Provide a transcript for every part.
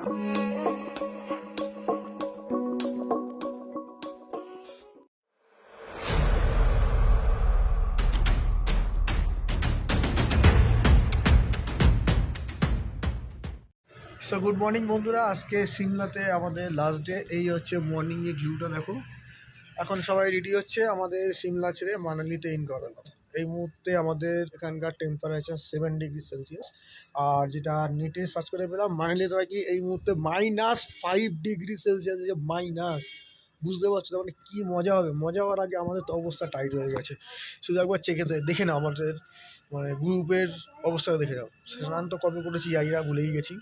So good morning বন্ধুরা। আজকে সিমলাতে আমাদের লাস্ট ডে এই হচ্ছে মর্নিংয়ের ভিউটা দেখো। এখন সবাই রেডি হচ্ছে আমাদের সিমলা ছেড়ে মানালিতে ইন করানো এই মুহূর্তে আমাদের এখানকার টেম্পারেচার সেভেন ডিগ্রি সেলসিয়াস আর যেটা নেটে সার্চ করে পেলাম মানালিতে কি এই মুহূর্তে মাইনাস ফাইভ ডিগ্রি সেলসিয়াস যে মাইনাস বুঝতে পারছ? মানে কী মজা হবে? মজা হওয়ার আগে আমাদের তো অবস্থা টাইট হয়ে গেছে। শুধু একবার চেকে দেখে নাও আমাদের মানে গ্রুপের অবস্থাটা দেখে নাও। স্নান তো কবে করেছি আইরা ভুলেই গেছি।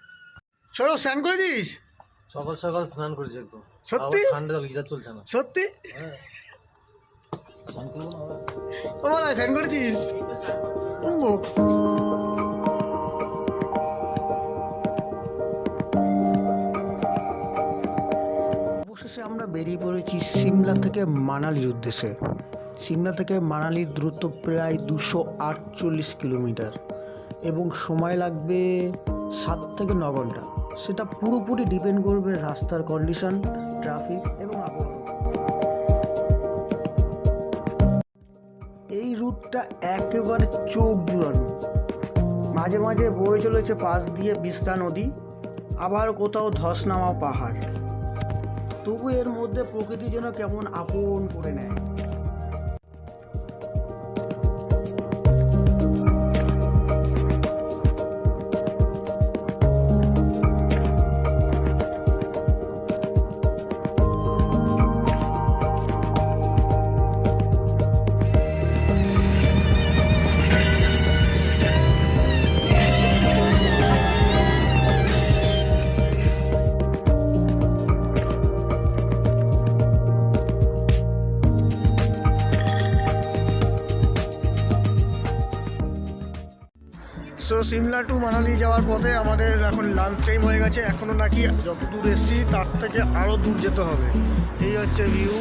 চলো স্নান করেছিস সকাল সকাল স্নান করেছি একদম। সত্যি? ঠান্ডা চলছে না। সত্যি? স্নান অবশেষে আমরা বেরিয়ে পড়েছি সিমলা থেকে মানালির উদ্দেশ্যে। সিমলা থেকে মানালির দূরত্ব প্রায় দুশো আটচল্লিশ কিলোমিটার এবং সময় লাগবে সাত থেকে ন ঘণ্টা। সেটা পুরোপুরি ডিপেন্ড করবে রাস্তার কন্ডিশন ট্রাফিক এবং আবহাওয়ার রুটটা একেবারে চোখ জুড়ানো। মাঝে মাঝে বয়ে চলেছে পাশ দিয়ে বিস্তা নদী, আবার কোথাও ধস নামা পাহাড়। তবু এর মধ্যে প্রকৃতি যেন কেমন আপন করে নেয়। সিমলা টু মানালি যাওয়ার পথে আমাদের এখন লাঞ্চ টাইম হয়ে গেছে। এখনও নাকি যত দূর এসেছি, তার থেকে আরও দূর যেতে হবে। এই হচ্ছে ভিউ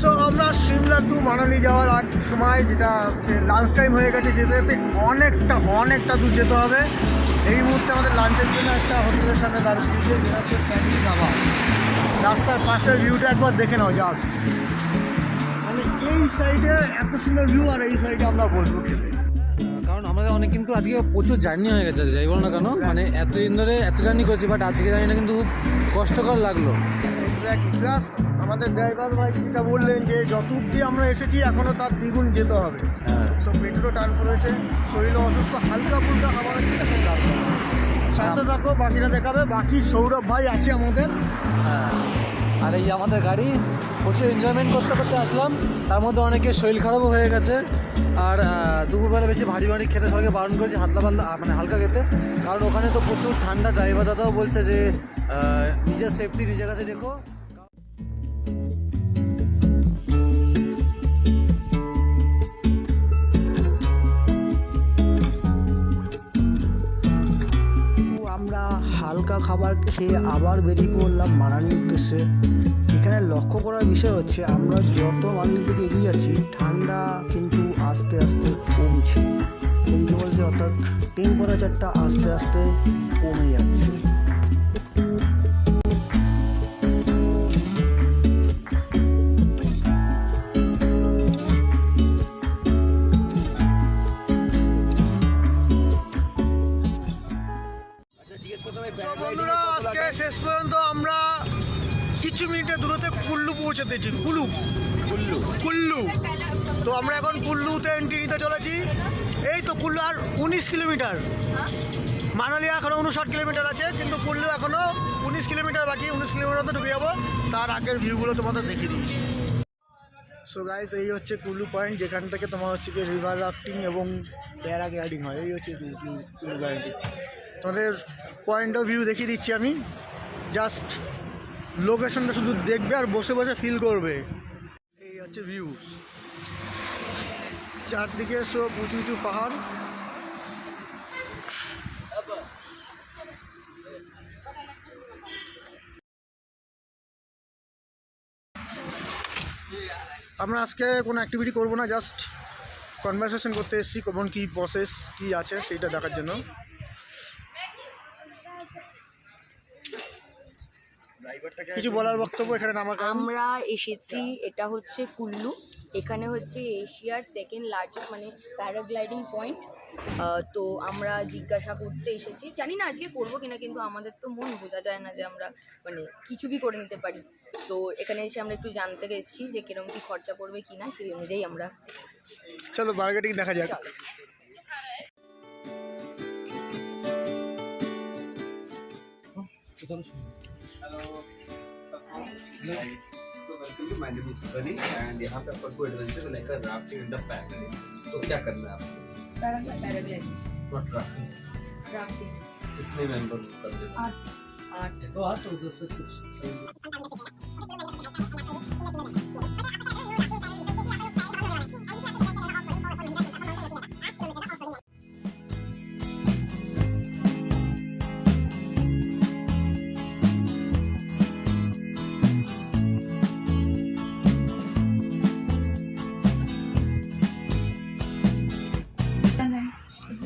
সো আমরা সিমলা টু মানালি যাওয়ার আগ সময়, যেটা হচ্ছে লাঞ্চ টাইম হয়ে গেছে, যেতে যেতে অনেকটা অনেকটা দূর যেতে হবে। এই মুহূর্তে আমাদের লাঞ্চের জন্য একটা হোটেলের সামনে দাঁড়িয়ে যেটা হচ্ছে ফ্যামিলি ধাবা রাস্তার পাশের ভিউটা একবার দেখে নাও জাস্ট এই সাইডে এত সুন্দর ভিউ আর এই সাইডে আমরা বসবো খেতে। কারণ আমাদের অনেক কিন্তু আজকে প্রচুর জার্নি হয়ে গেছে যাই বলো না কেন? মানে এতদিন ধরে এত জার্নি করেছি বাট আজকে জানি না কিন্তু খুব কষ্টকর লাগল। জাস্ট আমাদের ড্রাইভার ভাই যেটা বললেন যে যত অব্দি আমরা এসেছি এখনও তার দ্বিগুণ যেতে হবে। হ্যাঁ। সব পেট্রো টান করেছে শরীরে অসুস্থ হালকা ফুলকা খাবার সাথে থাকো বাকিরা দেখাবে বাকি সৌরভ ভাই আছে আমাদের। হ্যাঁ। আর এই আমাদের গাড়ি, প্রচুর এনজয়মেন্ট করতে করতে আসলাম। তার মধ্যে অনেকে শরীর খারাপও হয়ে গেছে। আর দুপুরবেলা বেশি ভারী ভারী খেতে সবাইকে বারণ করেছি, হাতলা পাল্লা মানে হালকা খেতে। কারণ ওখানে তো প্রচুর ঠান্ডা ড্রাইভার দাদাও বলছে যে নিজের সেফটি নিজের কাছে রেখো। খাবার খেয়ে আবার বেরিয়ে পড়লাম মানালির উদ্দেশ্যে। এখানে লক্ষ্য করার বিষয় হচ্ছে, আমরা যত মানালির দিকে এগিয়ে যাচ্ছি, ঠান্ডা কিন্তু আস্তে আস্তে কমছে। কমছে বলতে অর্থাৎ টেম্পারেচারটা আস্তে আস্তে কমে যাচ্ছে। কুল্লু পৌঁছাতেছি কুলু কুল্লু। কুল্লু। তো আমরা এখন কুল্লুতে এন্ট্রি নিতে চলেছি। এই তো কুল্লু আর উনিশ কিলোমিটার। মানালি এখনও উনষাট কিলোমিটার আছে কিন্তু কুল্লু এখনও উনিশ কিলোমিটার বাকি। উনিশ কিলোমিটার তো ঢুকে যাব। তার আগের ভিউগুলো তোমাদের দেখিয়ে দিয়েছি সো গাইস এই হচ্ছে কুল্লু পয়েন্ট যেখান থেকে তোমার হচ্ছে কি রিভার রাফটিং এবং প্যারাগ্লাইডিং হয়। এই হচ্ছে কুল্লু কুল্লু পয়েন্টটি তোমাদের পয়েন্ট অফ ভিউ দেখিয়ে দিচ্ছি আমি। জাস্ট লোকেশনটা শুধু দেখবে আর বসে বসে ফিল করবে। এই হচ্ছে ভিউ চারদিকে সব উঁচু উঁচু পাহাড়। আমরা আজকে কোনো অ্যাক্টিভিটি করব না জাস্ট কনভারসেশন করতে এসেছি কেমন কী প্রসেস কী আছে সেইটা দেখার জন্য। কিছু বলার বক্তব্য এখানে নামার আমরা এসেছি এটা হচ্ছে কুল্লু। এখানে হচ্ছে এশিয়ার সেকেন্ড লার্জেস্ট মানে প্যারাগ্লাইডিং পয়েন্ট তো আমরা জিজ্ঞাসা করতে এসেছি। জানি না আজকে করব কিনা কিন্তু আমাদের তো মন বোঝা যায় না যে আমরা মানে কিছু বি করে নিতে পারি। তো এখানে এসে আমরা একটু জানতে এসেছি যে কীরকম কী খরচা পড়বে কিনা সেই অনুযায়ী আমরা চলো বার্গেটিং দেখা যাক। एंड यहाँ पे आपको एडवेंचर में लेकर राफ्टिंग इन द पैराग्लाइडिंग तो क्या करना है आपको पैराग्लाइडिंग व्हाट राफ्टिंग राफ्टिंग कितने मेंबर कर देते आठ आठ दो आठ और दो सौ कुछ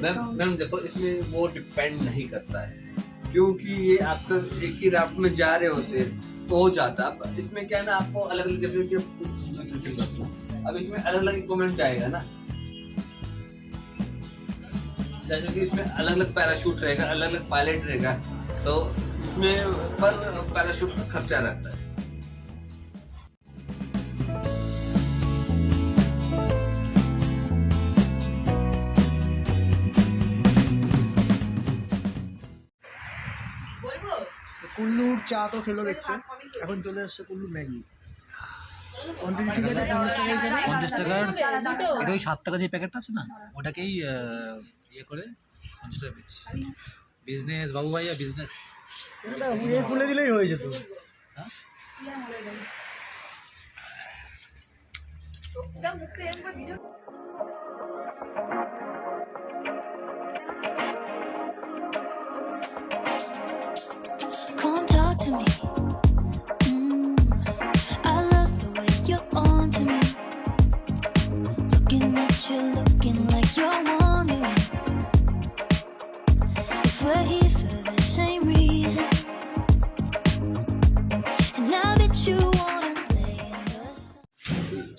मैम मैम देखो इसमें वो डिपेंड नहीं करता है। क्योंकि ये आपका एक ही राफ्ट में जा रहे होते हैं तो हो जाता। अब इसमें क्या है ना आपको अलग अलग जैसे कि अब इसमें अलग अलग इक्विपमेंट जाएगा ना। जैसे कि इसमें अलग अलग पैराशूट रहेगा अलग अलग पायलट रहेगा तो इसमें पर पैराशूट का खर्चा रहता है। কুল্লুর চা তো খেলো দেখছে। এখন চলে এসছে কুল্লু ম্যাগি। কোয়ান্টিটি ঠিক আছে পঞ্চাশ টাকা হিসেবে। পঞ্চাশ টাকার এটা ওই সাত টাকা যে প্যাকেটটা আছে না ওটাকেই ইয়ে করে পঞ্চাশ টাকা বেচি বিজনেস বাবু ভাইয়া বিজনেস ইয়ে খুলে দিলেই হয়ে যেত। Come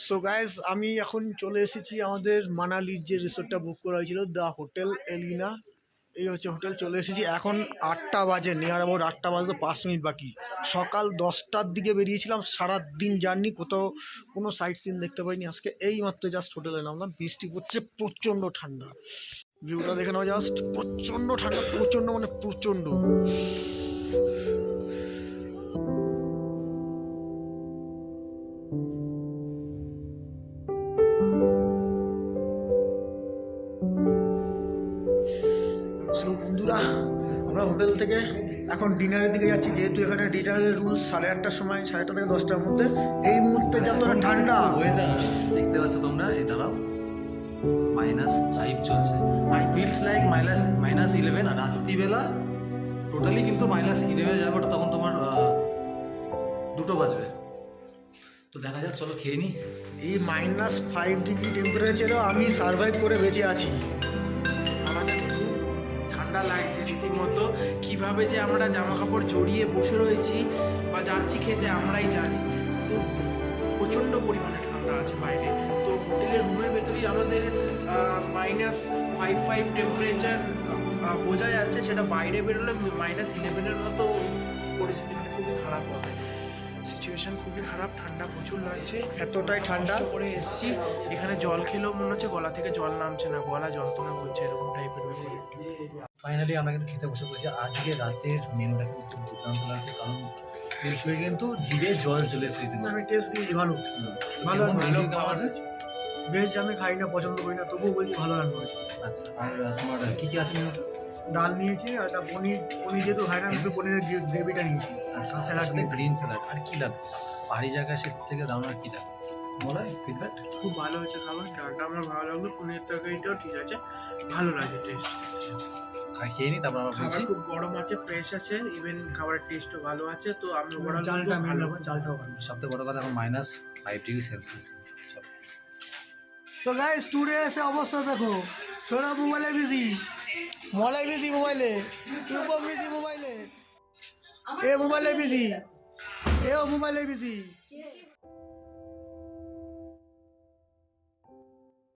সো গাইজ আমি এখন চলে এসেছি আমাদের মানালির যে রিসোর্টটা বুক করা হয়েছিল দ্য হোটেল এলিনা এই হচ্ছে হোটেল চলে এসেছি। এখন আটটা বাজে নিয়ার অ্যাবাউট আটটা বাজতে পাঁচ মিনিট বাকি। সকাল দশটার দিকে বেরিয়েছিলাম সারা দিন জার্নি, কোথাও কোনো সাইট সিন দেখতে পাইনি। আজকে এই মাত্র জাস্ট হোটেলে নামলাম। বৃষ্টি পড়ছে, প্রচণ্ড ঠান্ডা। ভিউটা দেখে নাও জাস্ট প্রচণ্ড ঠান্ডা, প্রচণ্ড মানে প্রচণ্ড। আমরা হোটেল থেকে এখন ডিনারের দিকে যাচ্ছি। যেহেতু এখানে ডিনারের রুল সাড়ে আটটার সময় সাড়ে আটটা থেকে দশটার মধ্যে। এই মুহূর্তে যত ঠান্ডা। ওয়েদার দেখতে পাচ্ছ তোমরা এই দাঁড়াও। মাইনাস ফাইভ চলছে। আর feels like minus minus eleven আর রাত্রিবেলা টোটালি কিন্তু মাইনাস ইলেভেন যাবে ওটা তখন তোমার দুটো বাজবে। তো দেখা যাক চলো খেয়ে নিই এই মাইনাস ফাইভ ডিগ্রি টেম্পারেচারেও আমি সার্ভাইভ করে বেঁচে আছি। রীতিমতো কীভাবে যে আমরা জামা কাপড় জড়িয়ে বসে রয়েছি বা যাচ্ছি খেতে আমরাই জানি। তো প্রচণ্ড পরিমাণে ঠান্ডা আছে বাইরে। তো হোটেলের রুমের ভেতরেই আমাদের মাইনাস ফাইভ ফাইভ টেম্পারেচার বোঝা যাচ্ছে সেটা বাইরে বেরোলে মাইনাস ইলেভেনের মতো পরিস্থিতি মানে খুবই খারাপ হবে। সিচুয়েশন খুবই খারাপ ঠান্ডা প্রচুর লাগছে এতটাই ঠান্ডা। করে এসছি। এখানে জল খেলেও মনে হচ্ছে গলা থেকে জল নামছে না গলা যন্ত্রণা করছে এরকম টাইপের ফাইনালি আমরা কিন্তু খেতে বসে পড়েছি। আজকে রাতের মেনুটা কিন্তু খুব দুর্দান্ত লাগছে কারণ শুয়ে কিন্তু জিভে জল চলে এসেছে। আমি টেস্ট দিয়েছি ভালো। ভালো ভালো আছে? ভেজ আমি খাই না পছন্দ করি না তবুও বলছি ভালো রান্না হয়েছে। আচ্ছা আর তোমার কী কী আছে ডাল নিয়েছি আর একটা পনির পনির যেহেতু খাই না আমি একটু পনিরের গ্রেভিটা নিয়েছি। আচ্ছা স্যালাড স্যালাড নিয়েছি। গ্রিন স্যালাড আর কি লাগবে? পাহাড়ি জায়গায় সে থেকে দারুণ আর কি লাগবে? বলো ফিডব্যাক খুব ভালো হয়েছে খাবার ডালটা আমার ভালো লাগল পনির তরকারিটাও ঠিক আছে ভালো লাগে টেস্ট আমরা খেয়ে তারপর আমরা বলছি। খুব গরম আছে ফ্রেশ আছে ইভেন খাবারের টেস্টও ভালো আছে তো আমি বড় চালটা মেন ব্যাপার চালটাও ভালো। সবথেকে বড় কথা এখন মাইনাস ফাইভ ডিগ্রি সেলসিয়াস তো গাইস টুডে এসে অবস্থা দেখো। সোনা মোবাইলে বিজি মলাই বিজি মোবাইলে রূপম বিজি মোবাইলে এ। মোবাইলে বিজি এও মোবাইলে বিজি